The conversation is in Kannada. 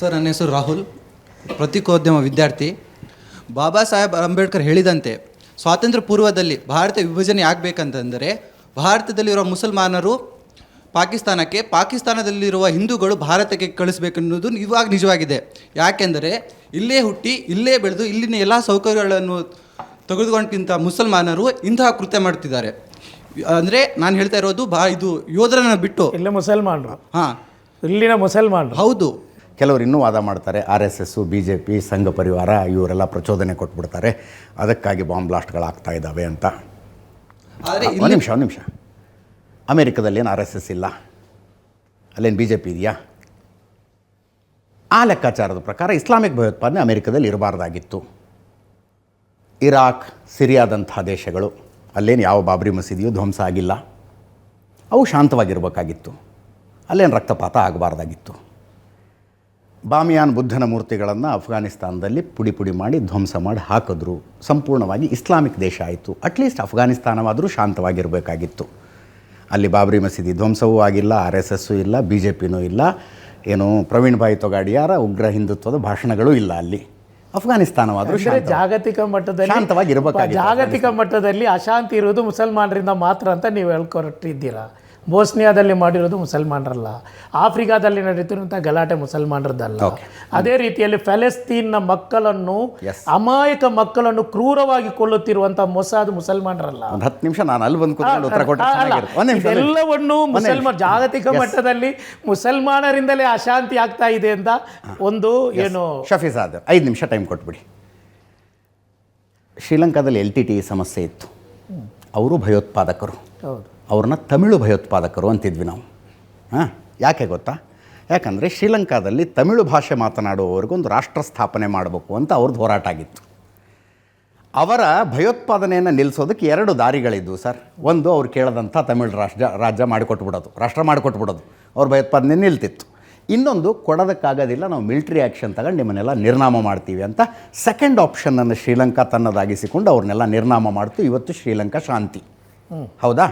ಸರ್ ನನ್ನ ಹೆಸರು ರಾಹುಲ್ ಪ್ರತೀಕೋದ್ಯಮ ವಿದ್ಯಾರ್ಥಿ. ಬಾಬಾ ಸಾಹೇಬ್ ಅಂಬೇಡ್ಕರ್ ಹೇಳಿದಂತೆ ಸ್ವಾತಂತ್ರ್ಯ ಪೂರ್ವದಲ್ಲಿ ಭಾರತ ವಿಭಜನೆ ಆಗಬೇಕಂತಂದರೆ ಭಾರತದಲ್ಲಿರುವ ಮುಸಲ್ಮಾನರು ಪಾಕಿಸ್ತಾನಕ್ಕೆ ಪಾಕಿಸ್ತಾನದಲ್ಲಿರುವ ಹಿಂದೂಗಳು ಭಾರತಕ್ಕೆ ಕಳಿಸ್ಬೇಕನ್ನೋದು ಇವಾಗ ನಿಜವಾಗಿದೆ. ಯಾಕೆಂದರೆ ಇಲ್ಲೇ ಹುಟ್ಟಿ ಇಲ್ಲೇ ಬೆಳೆದು ಇಲ್ಲಿನ ಎಲ್ಲ ಸೌಕರ್ಯಗಳನ್ನು ತೆಗೆದುಕೊಂಡಕ್ಕಿಂತ ಮುಸಲ್ಮಾನರು ಇಂತಹ ಕೃತ್ಯ ಮಾಡ್ತಿದ್ದಾರೆ ಅಂದರೆ ನಾನು ಹೇಳ್ತಾ ಇರೋದು ಬಾ ಇದು ಯೋಧರನ್ನು ಬಿಟ್ಟು ಇಲ್ಲ ಮುಸಲ್ಮಾನರು. ಹಾಂ. ಇಲ್ಲಿನ ಮುಸಲ್ಮಾನರು. ಹೌದು. ಕೆಲವರು ಇನ್ನೂ ವಾದ ಮಾಡ್ತಾರೆ. R S S B J P ಸಂಘ ಪರಿವಾರ ಇವರೆಲ್ಲ ಪ್ರಚೋದನೆ ಕೊಟ್ಬಿಡ್ತಾರೆ. ಅದಕ್ಕಾಗಿ ಬಾಂಬ್ ಬ್ಲಾಸ್ಟ್ಗಳಾಗ್ತಾ ಇದ್ದಾವೆ ಅಂತ. ಆದರೆ ಒಂದು ನಿಮಿಷ ಒಂದು ನಿಮಿಷ. ಅಮೇರಿಕದಲ್ಲಿ ಏನು ಆರ್ ಎಸ್ ಎಸ್ ಇಲ್ಲ? ಅಲ್ಲೇನು ಬಿ ಜೆ ಪಿ ಇದೆಯಾ? ಆ ಲೆಕ್ಕಾಚಾರದ ಪ್ರಕಾರ ಇಸ್ಲಾಮಿಕ್ ಭಯೋತ್ಪಾದನೆ ಅಮೇರಿಕದಲ್ಲಿ ಇರಬಾರ್ದಾಗಿತ್ತು. ಇರಾಕ್ ಸಿರಿಯಾದಂಥ ದೇಶಗಳು ಅಲ್ಲೇನು ಯಾವ ಬಾಬ್ರಿ ಮಸೀದಿಯೂ ಧ್ವಂಸ ಆಗಿಲ್ಲ. ಅವು ಶಾಂತವಾಗಿರಬೇಕಾಗಿತ್ತು. ಅಲ್ಲೇನು ರಕ್ತಪಾತ ಆಗಬಾರ್ದಾಗಿತ್ತು. ಬಾಮಿಯಾನ್ ಬುದ್ಧನ ಮೂರ್ತಿಗಳನ್ನು ಅಫ್ಘಾನಿಸ್ತಾನದಲ್ಲಿ ಪುಡಿ ಪುಡಿ ಮಾಡಿ ಧ್ವಂಸ ಮಾಡಿ ಹಾಕಿದ್ರು. ಸಂಪೂರ್ಣವಾಗಿ ಇಸ್ಲಾಮಿಕ್ ದೇಶ ಆಯಿತು. ಅಟ್ಲೀಸ್ಟ್ ಅಫ್ಘಾನಿಸ್ತಾನವಾದರೂ ಶಾಂತವಾಗಿರಬೇಕಾಗಿತ್ತು. ಅಲ್ಲಿ ಬಾಬ್ರಿ ಮಸೀದಿ ಧ್ವಂಸವೂ ಆಗಿಲ್ಲ ಆರ್ ಎಸ್ ಎಸ್ಸು ಇಲ್ಲ ಬಿ ಜೆ ಪಿನೂ ಇಲ್ಲ ಏನು ಪ್ರವೀಣ್ ಭಾಯ್ ತೊಗಾಡಿಯಾರ ಉಗ್ರ ಹಿಂದುತ್ವದ ಭಾಷಣಗಳು ಇಲ್ಲ ಅಲ್ಲಿ. ಅಫ್ಘಾನಿಸ್ತಾನವಾದರೂ ಜಾಗತಿಕ ಮಟ್ಟದಲ್ಲಿ ಶಾಂತವಾಗಿ ಜಾಗತಿಕ ಮಟ್ಟದಲ್ಲಿ ಅಶಾಂತಿ ಇರೋದು ಮುಸಲ್ಮಾನರಿಂದ ಮಾತ್ರ ಅಂತ ನೀವು ಹೇಳ್ಕೊಟ್ಟಿದ್ದೀರಾ? ಬೋಸ್ನಿಯಾದಲ್ಲಿ ಮಾಡಿರೋದು ಮುಸಲ್ಮಾನರಲ್ಲ ಆಫ್ರಿಕಾದಲ್ಲಿ ನಡೀತಿರುವಂಥ ಗಲಾಟೆ ಮುಸಲ್ಮಾನರದ್ದಲ್ಲ. ಅದೇ ರೀತಿಯಲ್ಲಿ ಫೆಲೆಸ್ತೀನ್ನ ಮಕ್ಕಳನ್ನು. ಅಮಾಯಕ ಮಕ್ಕಳನ್ನು ಕ್ರೂರವಾಗಿ ಕೊಲ್ಲುತ್ತಿರುವಂಥ ಮೊಸಾದ್ ಮುಸಲ್ಮಾನರಲ್ಲ. ಒಂದು ಹತ್ತು ನಿಮಿಷ ನಾನು ಅಲ್ಲಿ ಬಂದು ನಿಮಿಷ. ಇದೆಲ್ಲವನ್ನು ಜಾಗತಿಕ ಮಟ್ಟದಲ್ಲಿ ಮುಸಲ್ಮಾನರಿಂದಲೇ ಅಶಾಂತಿ ಆಗ್ತಾ ಇದೆ ಅಂತ ಒಂದು ಏನು ಶಫೀಜಾದ್ ಐದು ನಿಮಿಷ ಟೈಮ್ ಕೊಟ್ಬಿಡಿ. ಶ್ರೀಲಂಕಾದಲ್ಲಿ ಎಲ್ ಟಿ ಟಿ ಸಮಸ್ಯೆ ಇತ್ತು. ಅವರು ಭಯೋತ್ಪಾದಕರು. ಹೌದು. ಅವ್ರನ್ನ ತಮಿಳು ಭಯೋತ್ಪಾದಕರು ಅಂತಿದ್ವಿ ನಾವು. ಹಾಂ ಯಾಕೆ ಗೊತ್ತಾ? ಯಾಕಂದರೆ ಶ್ರೀಲಂಕಾದಲ್ಲಿ ತಮಿಳು ಭಾಷೆ ಮಾತನಾಡುವವರಿಗೊಂದು ರಾಷ್ಟ್ರ ಸ್ಥಾಪನೆ ಮಾಡಬೇಕು ಅಂತ ಅವ್ರದ್ದು ಹೋರಾಟ ಆಗಿತ್ತು. ಅವರ ಭಯೋತ್ಪಾದನೆಯನ್ನು ನಿಲ್ಲಿಸೋದಕ್ಕೆ ಎರಡು ದಾರಿಗಳಿದ್ವು ಸರ್. ಒಂದು ಅವ್ರು ಕೇಳದಂಥ ತಮಿಳು ರಾಷ್ಟ್ರ ರಾಜ್ಯ ಮಾಡಿಕೊಟ್ಬಿಡೋದು ರಾಷ್ಟ್ರ ಮಾಡಿಕೊಟ್ಬಿಡೋದು. ಅವ್ರ ಭಯೋತ್ಪಾದನೆ ನಿಲ್ತಿತ್ತು. ಇನ್ನೊಂದು ಕೊಡೋದಕ್ಕಾಗೋದಿಲ್ಲ ನಾವು ಮಿಲ್ಟ್ರಿ ಆ್ಯಕ್ಷನ್ ತಗೊಂಡು ನಿಮ್ಮನ್ನೆಲ್ಲ ನಿರ್ನಾಮ ಮಾಡ್ತೀವಿ ಅಂತ ಸೆಕೆಂಡ್ ಆಪ್ಷನನ್ನು ಶ್ರೀಲಂಕಾ ತನ್ನದಾಗಿಸಿಕೊಂಡು ಅವ್ರನ್ನೆಲ್ಲ ನಿರ್ನಾಮ ಮಾಡ್ತು. ಇವತ್ತು ಶ್ರೀಲಂಕಾ ಶಾಂತಿ. ಹೌದಾ?